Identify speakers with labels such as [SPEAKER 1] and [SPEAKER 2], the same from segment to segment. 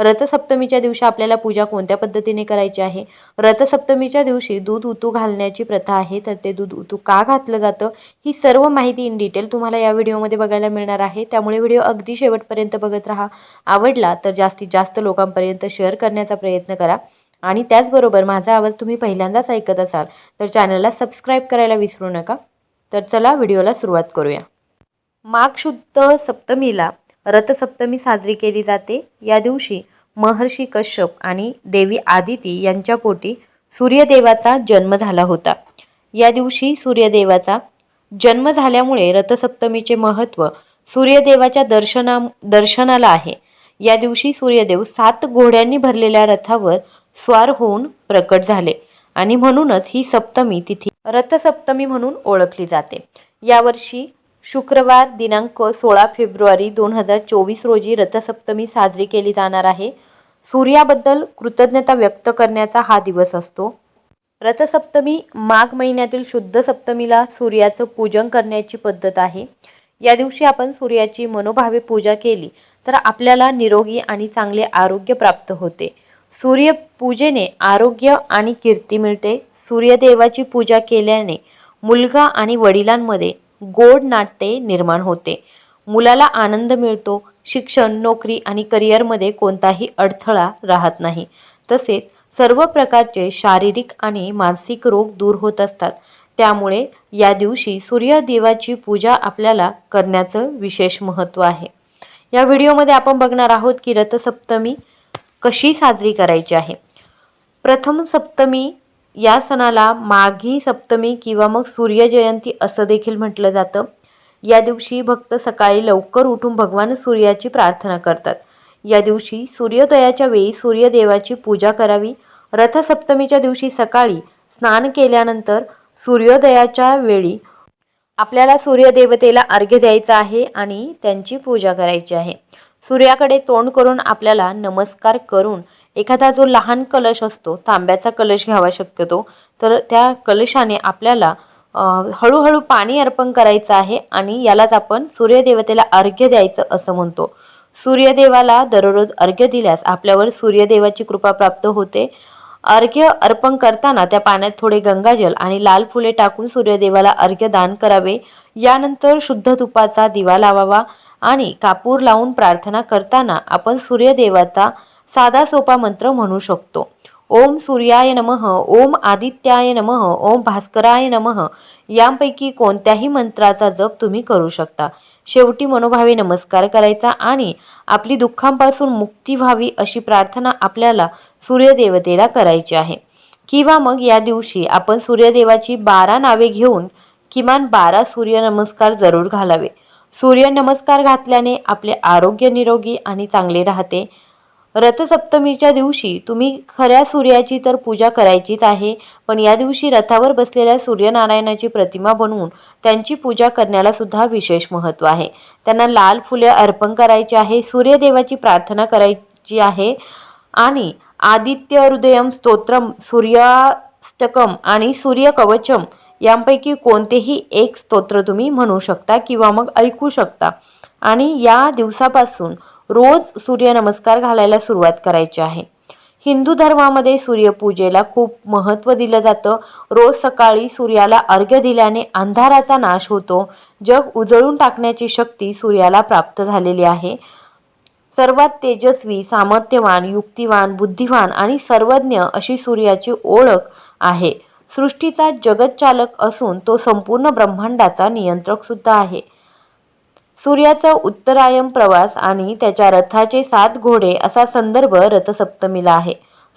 [SPEAKER 1] रथसप्तमीच्या दिवशी आपल्याला पूजा कोणत्या पद्धतीने करायची आहे? रथसप्तमीच्या दिवशी दूध उतू घालण्याची प्रथा आहे तर ते दूध उतू का घातलं जातं? ही सर्व माहिती इन डिटेल तुम्हाला या व्हिडिओमध्ये बघायला मिळणार आहे. त्यामुळे व्हिडिओ अगदी शेवटपर्यंत बघत राहा. आवडला तर जास्तीत जास्त लोकांपर्यंत शेअर करण्याचा प्रयत्न करा. आणि त्याचबरोबर माझा आवाज तुम्ही पहिल्यांदाच ऐकत असाल तर चॅनलला सबस्क्राईब करायला विसरू नका. तर चला व्हिडिओला सुरुवात करूया. माघ शुद्ध सप्तमीला रथसप्तमी साजरी केली जाते. या दिवशी महर्षी कश्यप आणि देवी आदिती यांच्या पोटी सूर्यदेवाचा जन्म झाला होता. या दिवशी सूर्यदेवाचा जन्म झाल्यामुळे रथसप्तमीचे महत्त्व सूर्यदेवाच्या दर्शना दर्शनाला आहे. या दिवशी सूर्यदेव सात घोड्यांनी भरलेल्या रथावर स्वार होऊन प्रकट झाले आणि म्हणूनच ही सप्तमी तिथी रथसप्तमी म्हणून ओळखली जाते. यावर्षी शुक्रवार दिनांक सोळा फेब्रुवारी दोन हजार चोवीस रोजी रथसप्तमी साजरी केली जाणार आहे. सूर्याबद्दल कृतज्ञता व्यक्त करण्याचा हा दिवस असतो. रथसप्तमी माघ महिन्यातील शुद्ध सप्तमीला सूर्याचं पूजन करण्याची पद्धत आहे. या दिवशी आपण सूर्याची मनोभावे पूजा केली तर आपल्याला निरोगी आणि चांगले आरोग्य प्राप्त होते. सूर्यपूजेने आरोग्य आणि कीर्ती मिळते. सूर्यदेवाची पूजा केल्याने मुलगा आणि वडिलांमध्ये गोड नाट्ये निर्माण होते. मुलाला आनंद मिळतो. शिक्षण नोकरी आणि करिअरमध्ये कोणताही अडथळा राहत नाही. तसेच सर्व प्रकारचे शारीरिक आणि मानसिक रोग दूर होत असतात. त्यामुळे या दिवशी सूर्यदेवाची पूजा आपल्याला करण्याचं विशेष महत्त्व आहे. या व्हिडिओमध्ये आपण बघणार आहोत की रथसप्तमी कशी साजरी करायची आहे. प्रथम सप्तमी या सणाला माघी सप्तमी किंवा मग सूर्यजयंती असं देखील म्हटलं जातं. या दिवशी भक्त सकाळी लवकर उठून भगवान सूर्याची प्रार्थना करतात. या दिवशी सूर्योदयाच्या वेळी सूर्यदेवाची पूजा करावी. रथसप्तमीच्या दिवशी सकाळी स्नान केल्यानंतर सूर्योदयाच्या वेळी आपल्याला सूर्यदेवतेला अर्घ्य द्यायचा आहे आणि त्यांची पूजा करायची आहे. सूर्याकडे तोंड करून आपल्याला नमस्कार करून एखादा जो लहान कलश असतो तांब्याचा कलश घ्यावा शक्यतो तर त्या कलशाने आपल्याला हळूहळू पाणी अर्पण करायचं आहे आणि यालाच आपण सूर्यदेवतेला अर्घ्य द्यायचं असं म्हणतो. सूर्यदेवाला दररोज अर्घ्य दिल्यास आपल्यावर सूर्यदेवाची कृपा प्राप्त होते. अर्घ्य अर्पण करताना त्या पाण्यात थोडे गंगाजल आणि लाल फुले टाकून सूर्यदेवाला अर्घ्य दान करावे. यानंतर शुद्ध तुपाचा दिवा लावावा आणि कापूर लावून प्रार्थना करताना आपण सूर्यदेवाचा साधा सोपा मंत्र म्हणू शकतो. ओम सूर्याय नमः ओम आदित्याय नमः ओम भास्कराय नमः यांपैकी कोणत्याही मंत्राचा जप तुम्ही करू शकता. शेवटी मनोभावे नमस्कार करायचा आणि आपली दुःखांपासून मुक्ती व्हावी अशी प्रार्थना आपल्याला सूर्यदेवतेला करायची आहे. किंवा मग या दिवशी आपण सूर्यदेवाची बारा नावे घेऊन किमान बारा सूर्यनमस्कार जरूर घालावे. सूर्यनमस्कार घातल्याने आपले आरोग्य निरोगी आणि चांगले राहते. रथसप्तमीच्या दिवशी तुम्ही खऱ्या सूर्याची तर पूजा करायचीच आहे पण या दिवशी रथावर बसलेल्या सूर्यनारायणाची प्रतिमा बनवून त्यांची पूजा करण्याला सुद्धा विशेष महत्त्व आहे. त्यांना लाल फुले अर्पण करायची आहे सूर्यदेवाची प्रार्थना करायची आहे आणि आदित्य हृदयम स्तोत्रम सूर्याष्टकम आणि सूर्यकवचम यांपैकी कोणतेही एक स्तोत्र तुम्ही म्हणू शकता किंवा मग ऐकू शकता. आणि या दिवसापासून रोज सूर्यनमस्कार घालायला सुरुवात करायची आहे. हिंदू धर्मामध्ये सूर्यपूजेला खूप महत्त्व दिलं जातं. रोज सकाळी सूर्याला अर्घ्य दिल्याने अंधाराचा नाश होतो. जग उजळून टाकण्याची शक्ती सूर्याला प्राप्त झालेली आहे. सर्वात तेजस्वी सामर्थ्यवान युक्तिवान बुद्धिवान आणि सर्वज्ञ अशी सूर्याची ओळख आहे. सृष्टीचा जगतचालक असून तो संपूर्ण ब्रह्मांडाचा नियंत्रक सुद्धा आहे. सूर्याचा उत्तरायण प्रवास आणि त्याच्या रथाचे सात घोडे असा संदर्भ रथसप्तमीला आहे.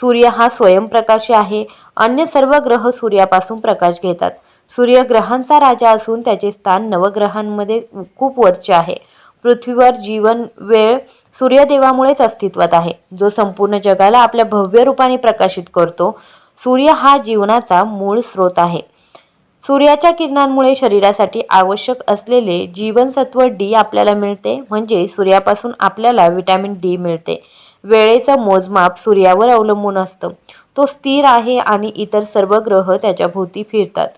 [SPEAKER 1] सूर्य हा स्वयंप्रकाशी आहे. अन्य सर्व ग्रह सूर्यापासून प्रकाश घेतात. सूर्य ग्रहांचा राजा असून त्याचे स्थान नवग्रहांमध्ये खूप वरचे आहे. पृथ्वीवर जीवन वेळ सूर्यदेवामुळेच अस्तित्वात आहे. जो संपूर्ण जगाला आपल्या भव्य रूपाने प्रकाशित करतो सूर्य हा जीवनाचा मूळ स्रोत आहे. सूर्याच्या किरणांमुळे शरीरासाठी आवश्यक असलेले जीवनसत्व डी आपल्याला मिळते म्हणजे सूर्यापासून आपल्याला विटॅमिन डी मिळते. वेळेचं मोजमाप सूर्यावर अवलंबून असतं. तो स्थिर आहे आणि इतर सर्व ग्रह त्याच्या भोवती फिरतात.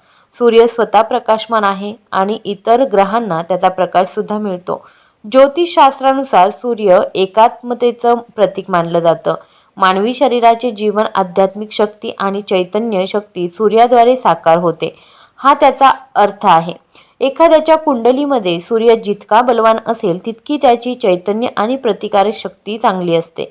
[SPEAKER 1] सूर्य स्वतः प्रकाशमान आहे आणि इतर ग्रहांना त्याचा प्रकाश सुद्धा मिळतो. ज्योतिषशास्त्रानुसार सूर्य एकात्मतेचं प्रतीक मानलं जातं. मानवी शरीराचे जीवन आध्यात्मिक शक्ती आणि चैतन्य शक्ती सूर्याद्वारे साकार होते. हा त्याचा अर्थ आहे. एखाद्याच्या कुंडलीमध्ये सूर्य जितका बलवान असेल तितकी त्याची चैतन्य आणि प्रतिकारक शक्ती चांगली असते.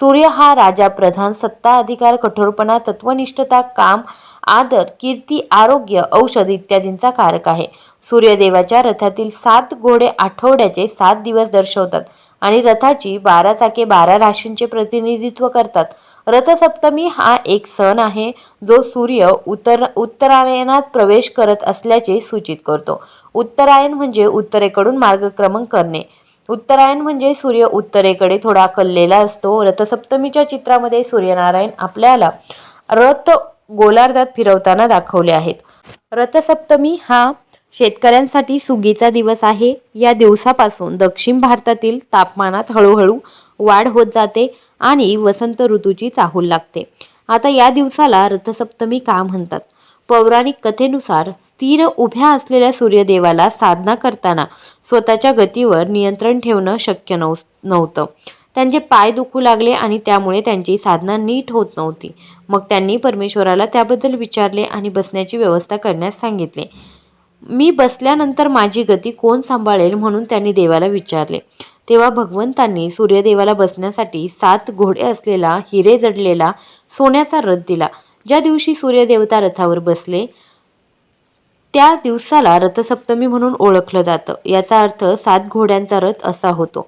[SPEAKER 1] सूर्य हा राजा प्रधान सत्ता अधिकार कठोरपणा तत्वनिष्ठता काम आदर कीर्ती आरोग्य औषध इत्यादींचा कारक आहे. सूर्यदेवाच्या रथातील सात घोडे आठवड्याचे सात दिवस दर्शवतात आणि रथाची बारा चाके बारा राशींचे प्रतिनिधित्व करतात. रथसप्तमी हा एक सण आहे जो सूर्य उत्तर उत्तरायणात प्रवेश करत असल्याचे सूचित करतो. उत्तरायण म्हणजे उत्तरेकडून मार्गक्रमण करणे. उत्तरायण म्हणजे सूर्य उत्तरेकडे थोडा कललेला असतो. रथसप्तमीच्या चित्रामध्ये सूर्यनारायण आपल्याला रथ गोलार्धात फिरवताना दाखवले आहेत. रथसप्तमी हा शेतकऱ्यांसाठी सुगीचा दिवस आहे. या दिवसापासून दक्षिण भारतातील तापमानात हळूहळू वाढ होत जाते आणि वसंत ऋतूची चाहूल लागते. आता या दिवसाला रथसप्तमी का म्हणतात? पौराणिक कथेनुसार स्थिर उभ्या असलेल्या सूर्यदेवाला साधना करताना स्वतःच्या गतीवर नियंत्रण ठेवणं शक्य नव नव्हतं. त्यांचे पाय दुखू लागले आणि त्यामुळे त्यांची साधना नीट होत नव्हती. मग त्यांनी परमेश्वराला त्याबद्दल विचारले आणि बसण्याची व्यवस्था करण्यास सांगितले. मी बसल्यानंतर माझी गती कोण सांभाळेल? म्हणून त्यांनी देवाला विचारले. तेव्हा भगवंतांनी सूर्यदेवाला बसण्यासाठी सात घोडे असलेला हिरे जडलेला सोन्याचा रथ दिला. ज्या दिवशी सूर्यदेवता रथावर बसले त्या दिवसाला रथसप्तमी म्हणून ओळखलं जातं. याचा अर्थ सात घोड्यांचा रथ असा होतो.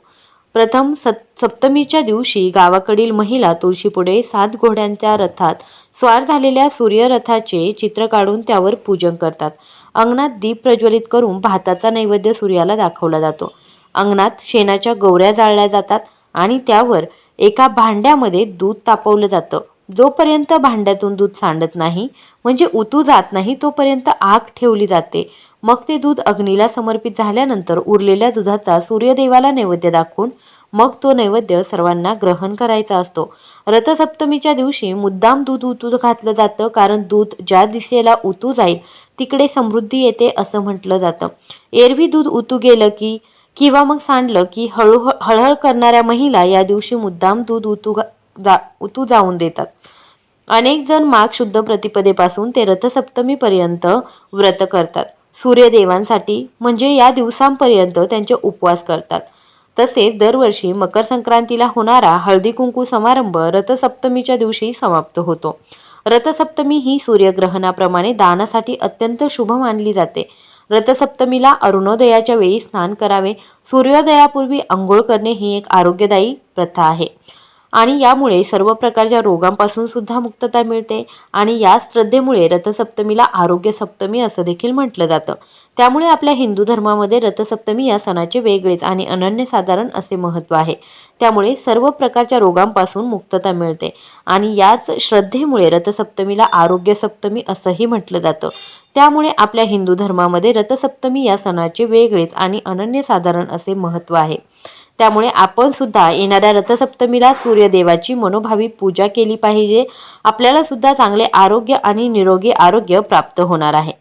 [SPEAKER 1] प्रथम सत सप्तमीच्या दिवशी गावाकडील महिला तुळशीपुढे सात घोड्यांच्या रथात स्वार झालेल्या सूर्यरथाचे चित्र काढून त्यावर पूजन करतात. अंगणात दीप प्रज्वलित करून भाताचा नैवेद्य सूर्याला दाखवला जातो. अंगणात शेणाच्या गौऱ्या जाळल्या जातात आणि त्यावर एका भांड्यामध्ये दूध तापवलं जातं. जोपर्यंत भांड्यातून दूध सांडत नाही म्हणजे उतू जात नाही तोपर्यंत आग ठेवली जाते. मग ते दूध अग्नीला समर्पित झाल्यानंतर उरलेल्या दुधाचा सूर्यदेवाला नैवेद्य दाखवून मग तो नैवेद्य सर्वांना ग्रहण करायचा असतो. रथसप्तमीच्या दिवशी मुद्दाम दूध उतू घातलं जातं कारण दूध ज्या दिशेला उतू जाईल तिकडे समृद्धी येते असं म्हटलं जातं. एरवी दूध उतू गेलं की किंवा मग सांडलं की हळू हळहळ करणाऱ्या महिला या दिवशी मुद्दाम दूध उतू जा उतू जाऊन देतात. अनेक जण माघ शुद्ध प्रतिपदेपासून ते रथसप्तमीपर्यंत व्रत करतात. सूर्यदेवांसाठी म्हणजे या दिवसांपर्यंत त्यांचे उपवास करतात. तसेच दरवर्षी मकर संक्रांतीला होणारा हळदी कुंकू समारंभ रथसप्तमीच्या दिवशी समाप्त होतो. रथसप्तमी ही सूर्यग्रहणाप्रमाणे दानासाठी अत्यंत शुभ मानली जाते. रथसप्तमीला अरुणोदयाच्या वेळी स्नान करावे. सूर्योदयापूर्वी आंघोळ करणे ही एक आरोग्यदायी प्रथा आहे. आणि यामुळे सर्व प्रकारच्या रोगांपासून सुद्धा मुक्तता मिळते आणि या श्रद्धेमुळे रथसप्तमीला आरोग्य सप्तमी असं देखील म्हटलं जातं. त्यामुळे आपल्या हिंदू धर्मामध्ये रथसप्तमी या सणाचे वेगळेच आणि अनन्यसाधारण असे महत्त्व आहे. त्यामुळे सर्व प्रकारच्या रोगांपासून मुक्तता मिळते आणि याच श्रद्धेमुळे रथसप्तमीला आरोग्य सप्तमी असंही म्हटलं जातं. त्यामुळे आपल्या हिंदू धर्मामध्ये रथसप्तमी या सणाचे वेगळेच आणि अनन्यसाधारण असे महत्त्व आहे. त्यामुळे आपण सुद्धा येणाऱ्या रथसप्तमीला सूर्यदेवाची मनोभावी पूजा केली पाहिजे. आपल्याला सुद्धा चांगले आरोग्य आणि निरोगी आरोग्य प्राप्त होणार आहे.